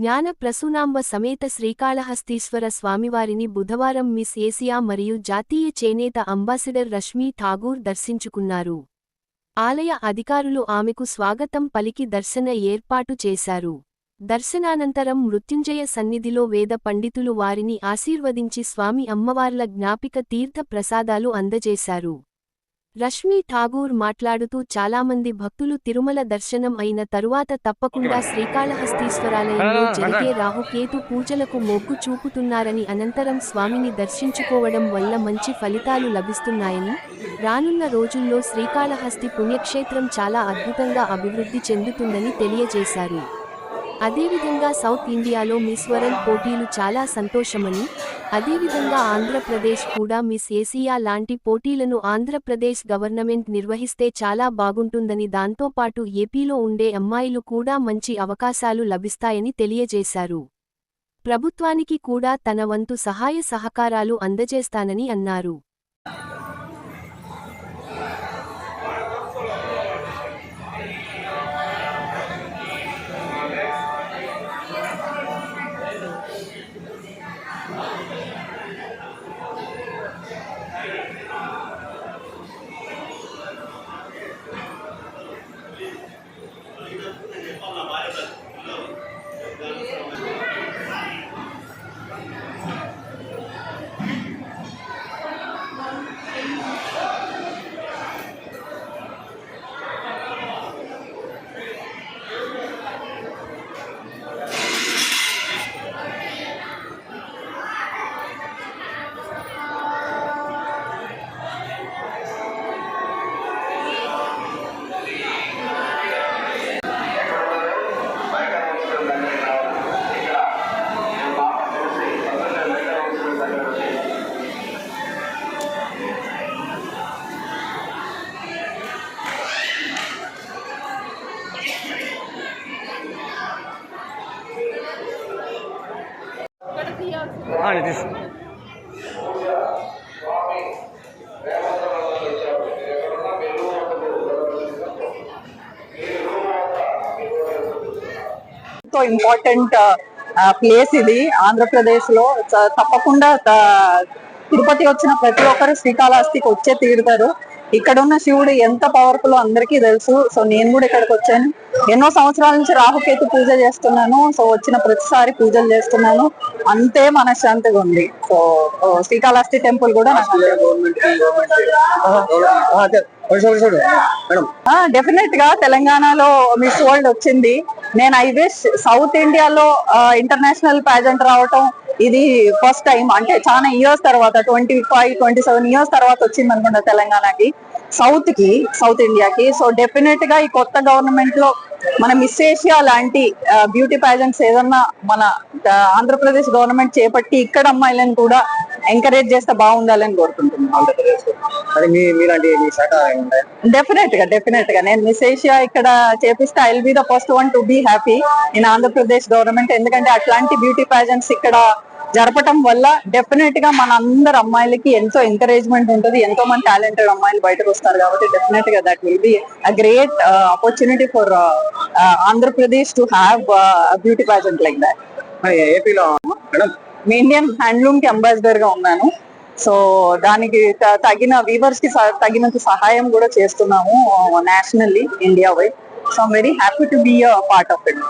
జ్ఞాన ప్రసూనాంబ సమేత శ్రీకాళహస్తీశ్వర స్వామివారిని బుధవారం మిస్ ఏసియా మరియు జాతీయ చేనేత అంబాసిడర్ రష్మీ ఠాగూర్ దర్శించుకున్నారు. ఆలయ అధికారులు ఆమెకు స్వాగతం పలికి దర్శన ఏర్పాటు చేశారు. దర్శనానంతరం మృత్యుంజయ సన్నిధిలో వేద పండితులు వారిని ఆశీర్వదించి స్వామి అమ్మవార్ల జ్ఞాపిక తీర్థ ప్రసాదాలు అందజేశారు. రష్మీ ఠాగూర్ మాట్లాడుతూ చాలామంది భక్తులు తిరుమల దర్శనం అయిన తరువాత తప్పకుండా శ్రీకాళహస్తీశ్వరాలయంలో జరిగే రాహుకేతు పూజలకు మొగ్గు చూపుతున్నారని అనంతరం స్వామిని దర్శించుకోవడం వల్ల మంచి ఫలితాలు లభిస్తున్నాయని రానున్న రోజుల్లో శ్రీకాళహస్తి పుణ్యక్షేత్రం చాలా అద్భుతంగా అభివృద్ధి చెందుతుందని తెలియజేశారు. అదేవిధంగా సౌత్ ఇండియాలో మిస్ వరల్డ్ పోటీలు చాలా సంతోషమని అదేవిధంగా ఆంధ్రప్రదేశ్ కూడా మిస్ ఏసియా లాంటి పోటీలను ఆంధ్రప్రదేశ్ గవర్నమెంట్ నిర్వహిస్తే చాలా బాగుంటుందని దాంతోపాటు ఏపీలో ఉండే అమ్మాయిలు కూడా మంచి అవకాశాలు లభిస్తాయని తెలియజేశారు. ప్రభుత్వానికి కూడా తన వంతు సహాయ సహకారాలు అందజేస్తానని అన్నారు. Ah, ఎంతో ఇంపార్టెంట్ ప్లేస్ uh, ఇది. ఆంధ్రప్రదేశ్లో తప్పకుండా తిరుపతి వచ్చిన ప్రతి ఒక్కరు శ్రీకాళహస్తికి వచ్చే తీరుతారు. ఇక్కడ ఉన్న శివుడు ఎంత పవర్ఫుల్ అందరికీ తెలుసు. సో నేను కూడా ఇక్కడికి వచ్చాను. ఎన్నో సంవత్సరాల నుంచి రాహుకేతు పూజ చేస్తున్నాను. సో వచ్చిన ప్రతిసారి పూజలు చేస్తున్నాను. అంతే మనశ్శాంతిగా ఉంది. సో శ్రీకాళహస్తి టెంపుల్ కూడా డెఫినెట్గా తెలంగాణలో మిస్ వరల్డ్ వచ్చింది. నేను ఐ విష్ సౌత్ ఇండియాలో ఇంటర్నేషనల్ ప్యాజెంట్ రావటం ఇది ఫస్ట్ టైం. అంటే చాలా ఇయర్స్ తర్వాత twenty five twenty seven years తర్వాత వచ్చింది అనుకుంటా తెలంగాణకి సౌత్కి సౌత్ ఇండియాకి. సో డెఫినెట్గా ఈ కొత్త గవర్నమెంట్లో మన మిస్ ఏషియా లాంటి బ్యూటీ ప్యాజెంట్స్ ఏదన్నా మన ఆంధ్రప్రదేశ్ గవర్నమెంట్ చేపట్టి ఇక్కడ అమ్మాయిలను కూడా ఎంకరేజ్ చేస్తే బాగుండాలని కోరుకుంటున్నాను. ఆంధ్రప్రదేశ్ అది మీ మీలాంటి మీ శాఖ ఉంటాయి డెఫినెట్గా డెఫినెట్గా. నేను మిస్ ఏషియా ఇక్కడ చేపిస్తే I'll be the first one to be happy in Andhra Pradesh government ఎందుకంటే అట్లాంటి బ్యూటీ ప్యాజెంట్స్ ఇక్కడ జరపటం వల్ల డెఫినెట్గా మన అందరు అమ్మాయిలకి ఎంతో ఎంకరేజ్మెంట్ ఉంటుంది ఎంతో మంది టాలెంటెడ్ అమ్మాయిలు బయటకు వస్తారు కాబట్టి డెఫినెట్గా that will be a great opportunity for Andhra Pradesh to have beauty pageant like that ఏపీలో మేడం మీ ఇండియన్ హ్యాండ్లూమ్కి అంబాసిడర్గా ఉన్నాను. సో దానికి తగిన వీవర్స్కి తగినంత సహాయం కూడా చేస్తున్నాము nationally India wide so very happy to be part of it.